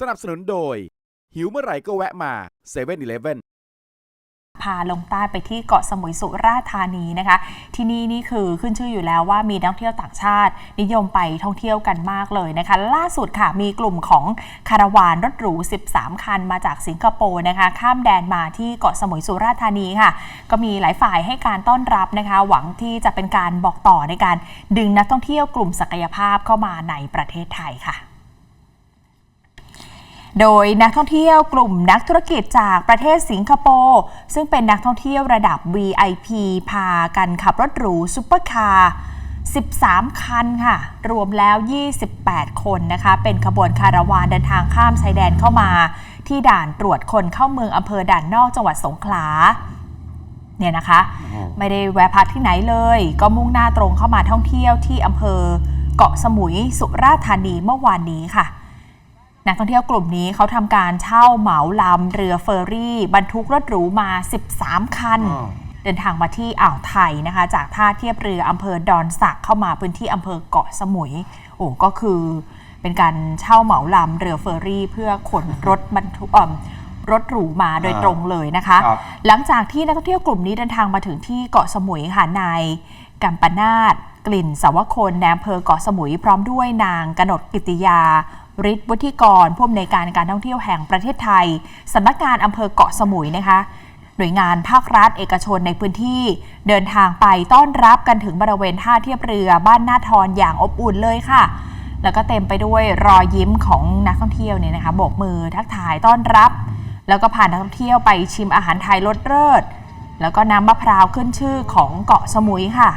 สนับสนุนโดย หิวเมื่อไหร่ก็แวะมา7 e เ e ่ e อพาลงใต้ไปที่เกาะสมุยสุราษฎร์ธานีนะคะ ที่นี่นี่คือขึ้นชื่ออยู่แล้วว่ามีนักท่องเที่ยวต่างชาติ นิยมไปท่องเที่ยวกันมากเลยนะคะ ล่าสุดค่ะมีกลุ่มของคาราวานรถหรู 13 คันมาจากสิงคโปร์นะคะ ข้ามแดนมาที่เกาะสมุยสุราษฎร์ธานีค่ะ ก็มีหลายฝ่ายให้การต้อนรับนะคะ หวังที่จะเป็นการบอกต่อในการดึงนักท่องเที่ยวกลุ่มศักยภาพเข้ามาในประเทศไทยค่ะ โดยนักท่องเที่ยวกลุ่มนักธุรกิจจากประเทศสิงคโปร์ซึ่งเป็นนักท่องเที่ยวระดับ VIP พากันขับรถหรูซุปเปอร์คาร์13 คันค่ะ รวมแล้ว 28 คนนะคะ เป็นขบวนคาราวานเดินทางข้ามชายแดนเข้ามา ที่ด่านตรวจคนเข้าเมืองอำเภอด่านนอกจังหวัดสงขลาเนี่ยนะคะ ไม่ได้แวะพักที่ไหนเลย ก็มุ่งหน้าตรงเข้ามาท่องเที่ยวที่อำเภอเกาะสมุยสุราษฎร์ธานีเมื่อวานนี้ค่ะ นักท่องเที่ยวกลุ่มนี้เขาทำการเช่าเหมาลำเรือเฟอร์รี่ บรรทุกรถหรูมา 13 คัน เดินทางมาที่อ่าวไทยนะคะ จากท่าเทียบเรืออำเภอดอนสักเข้ามาพื้นที่อำเภอเกาะสมุย โอ้ก็คือเป็นการเช่าเหมาลำเรือเฟอร์รี่ เพื่อขนรถบรรทุกเอิ่มรถหรูมาโดยตรงเลยนะคะครับหลังจากที่นักท่องเที่ยวกลุ่มนี้เดินทางมาถึงที่เกาะสมุยค่ะนายกัมปนาตกลิ่นสาวคนในอำเภอเกาะสมุยพร้อมด้วยนางกนกกิติยา ฤทธิ์วุฒิกรผู้อำนวยการการท่องเที่ยวแห่งประเทศไทยสำนักงานอำเภอเกาะสมุยนะคะหน่วยงานภาครัฐเอกชนในพื้นที่ เดินทางไปต้อนรับกันถึงบริเวณท่าเทียบเรือบ้านหน้าทอนอย่างอบอุ่นเลยค่ะ แล้วก็เต็มไปด้วยรอยยิ้มของนักท่องเที่ยวเนี่ยนะคะโบกมือทักทายต้อนรับ แล้วก็พานักท่องเที่ยวไปชิมอาหารไทยรสเลิศแล้วก็น้ำมะพร้าวขึ้นชื่อของเกาะสมุยค่ะ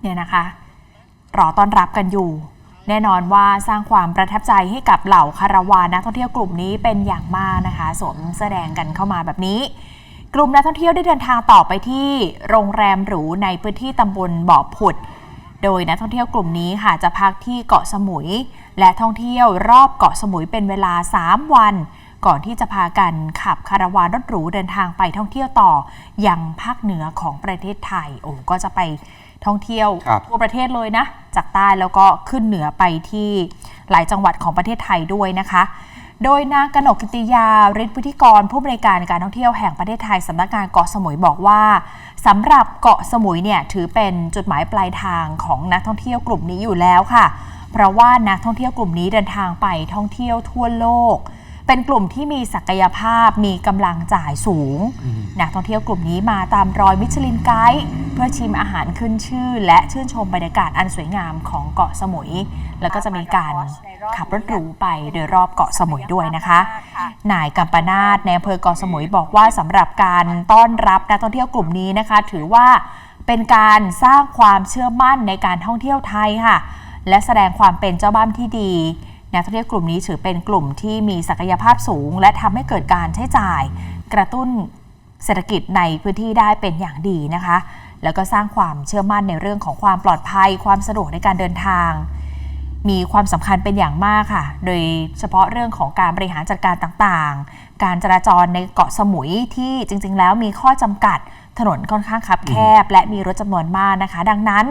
เนี่ยนะคะ รอต้อนรับกันอยู่ แน่นอนว่าสร้างความประทับใจให้กับเหล่าคาราวานนักท่องเที่ยวกลุ่มนี้เป็นอย่างมากนะคะ สวมแสอแดงกันเข้ามาแบบนี้ กลุ่มนักท่องเที่ยวได้เดินทางต่อไปที่โรงแรมหรูในพื้นที่ตำบลบ่อผุด โดยนักท่องเที่ยวกลุ่มนี้ค่ะจะพักที่เกาะสมุย และท่องเที่ยวรอบเกาะสมุยเป็นเวลา 3 วัน ก่อนที่จะพากันขับคาราวานรถหรูเดินทางไปท่องเที่ยวต่อยังภาคเหนือของประเทศไทยโอ้ก็จะไปท่องเที่ยวทั่วประเทศเลยนะ จากใต้แล้วก็ขึ้นเหนือไปที่หลายจังหวัดของประเทศไทยด้วยนะคะโดยนางกนกกิติยาฤทธิพุทธิกร ผู้บริการการท่องเที่ยวแห่งประเทศไทยสำนักงานเกาะสมุยบอกว่าสำหรับเกาะสมุยเนี่ยถือเป็นจุดหมายปลายทางของนักท่องเที่ยวกลุ่มนี้อยู่แล้วค่ะ เพราะว่านักท่องเที่ยวกลุ่มนี้เดินทางไปท่องเที่ยวทั่วโลก เป็นกลุ่มที่มีศักยภาพมีกำลังจ่ายสูง นักท่องเที่ยวกลุ่มนี้มาตามรอยมิชลินไกด์ เพื่อชิมอาหารขึ้นชื่อ และชื่นชมบรรยากาศอันสวยงามของเกาะสมุย แล้วก็จะมีการขับรถหรูไปโดยรอบเกาะสมุยด้วยนะคะ นายกัมปนาตในอำเภอเกาะสมุยบอกว่าสำหรับการต้อนรับนักท่องเที่ยวกลุ่มนี้นะคะ ถือว่าเป็นการสร้างความเชื่อมั่นในการท่องเที่ยวไทยค่ะ และแสดงความเป็นเจ้าบ้านที่ดีนักท่องเที่ยวกลุ่มนี้ถือเป็นกลุ่มที่มีศักยภาพสูง และทำให้เกิดการใช้จ่าย กระตุ้นเศรษฐกิจในพื้นที่ได้เป็นอย่างดีนะคะ แล้วก็สร้างความเชื่อมั่นในเรื่องของความปลอดภัย ความสะดวกในการเดินทาง มีความสำคัญเป็นอย่างมากค่ะ โดยเฉพาะเรื่องของการบริหารจัดการต่างๆ การจราจรในเกาะสมุยที่จริง ๆ แล้วมีข้อจำกัด ถนนค่อนข้างคับแคบ และมีรถจำนวนมากนะคะ ดังนั้น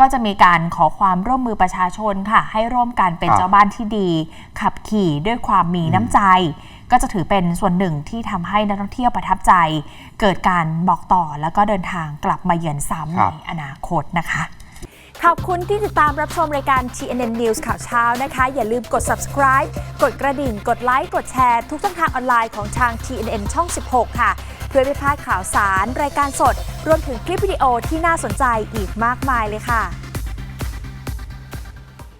ก็จะมีการขอความร่วมมือประชาชนค่ะ ให้ร่วมกันเป็นครับเจ้าบ้านที่ดี ขับขี่ด้วยความมีน้ำใจ ก็จะถือเป็นส่วนหนึ่งที่ทำให้นักท่องเที่ยวประทับใจ เกิดการบอกต่อแล้วก็เดินทางกลับมาเยือนซ้ำครัในบอนาคตนะคะขอบคุณที่ติดตามรับชมรายการ TNN News ข่าวเช้านะคะ อย่าลืมกด subscribe กดกระดิ่ง กดไลค์ กดแชร์ ทุกช่องทางออนไลน์ของทาง TNN ช่อง 16 ค่ะเพื่อไม่พลาดข่าวสาร รายการสด รวมถึงคลิปวิดีโอที่น่าสนใจอีกมากมายเลยค่ะ